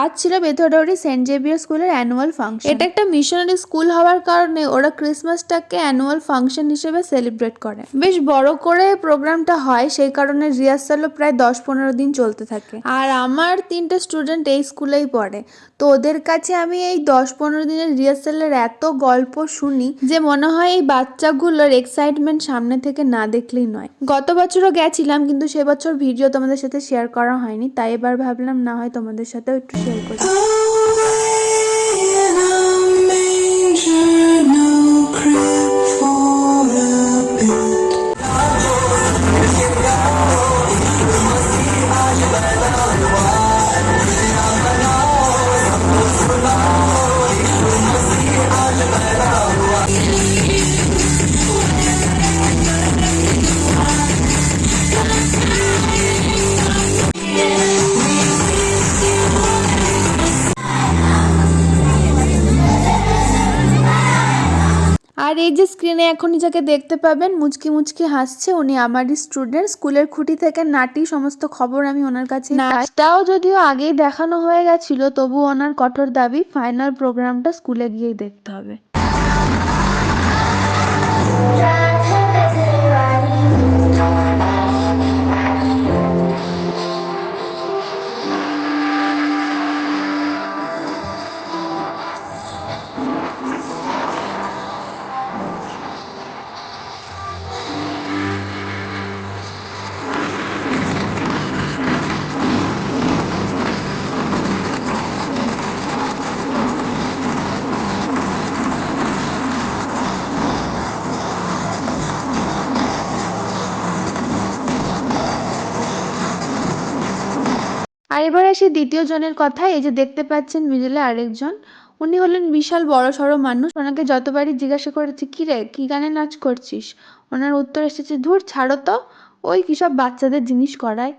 আজ ছিল Bethuadahari saint Xavier স্কুলের অ্যানুয়াল ফাংশন এটা একটা মিশনারি স্কুল হওয়ার কারণে ওরা ক্রিসমাসটাকে অ্যানুয়াল ফাংশন হিসেবে সেলিব্রেট করে। বেশ বড় করে প্রোগ্রামটা হয়, সেই কারণে রিহার্সালও প্রায় দশ পনেরো দিন চলতে থাকে। আর আমার তিনটে স্টুডেন্ট এই স্কুলেই পড়ে। তো ওদের কাছে আমি এই দশ পনেরো দিনের রিহার্সালের এত গল্প শুনি যে মনে হয় এই বাচ্চাগুলোর এক্সাইটমেন্ট সামনে থেকে না দেখলেই নয়। গত বছরও গেছিলাম, কিন্তু সে বছর ভিডিও তোমাদের সাথে শেয়ার করা হয়নি, তাই এবার ভাবলাম না হয় তোমাদের সাথেও একটু শেয়ার করি in আর এই যে স্ক্রিনে এখনই যাকে দেখতে পাবেন, মুচকি মুচকি হাসছে উনি আমারই স্টুডেন্ট স্কুলের খুঁটি থেকে নাটি, সমস্ত খবর আমি ওনার কাছে নাচটাও যদিও আগেই দেখানো হয়ে গেছিল, তবু ওনার কঠোর দাবি ফাইনাল প্রোগ্রামটা স্কুলে গিয়েই দেখতে হবে। এবার আসি দ্বিতীয় জনের কথা এই যে দেখতে পাচ্ছেন মিডিলে আরেকজন। উনি হলেন বিশাল বড় সড়ো মানুষ। ওনাকে যতবারই জিজ্ঞাসা করেছি, কি রে, কি গানে নাচ করছিস? ওনার উত্তর এসেছে, ধুর, ছাড়ো তো। ওই কি সব বাচ্চাদের জিনিস করায়?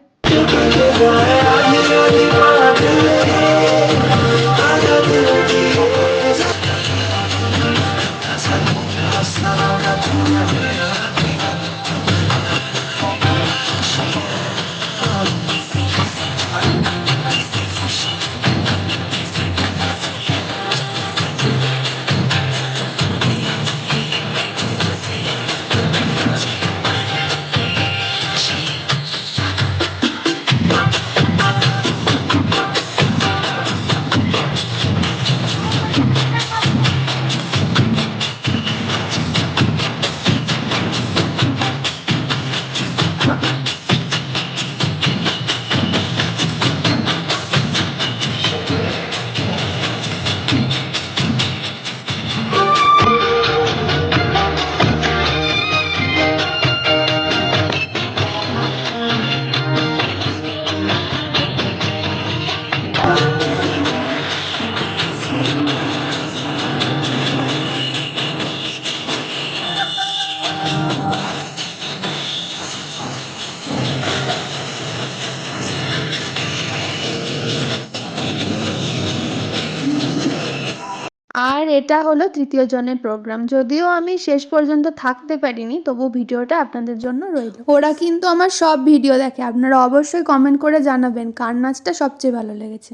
আর এটা হলো তৃতীয় জনের প্রোগ্রাম যদিও আমি শেষ পর্যন্ত থাকতে পারিনি, তবু ভিডিওটা আপনাদের জন্য রইল। ওরা কিন্তু আমার সব ভিডিও দেখে। আপনারা অবশ্যই কমেন্ট করে জানাবেন কার নাচটা সবচেয়ে ভালো লেগেছে।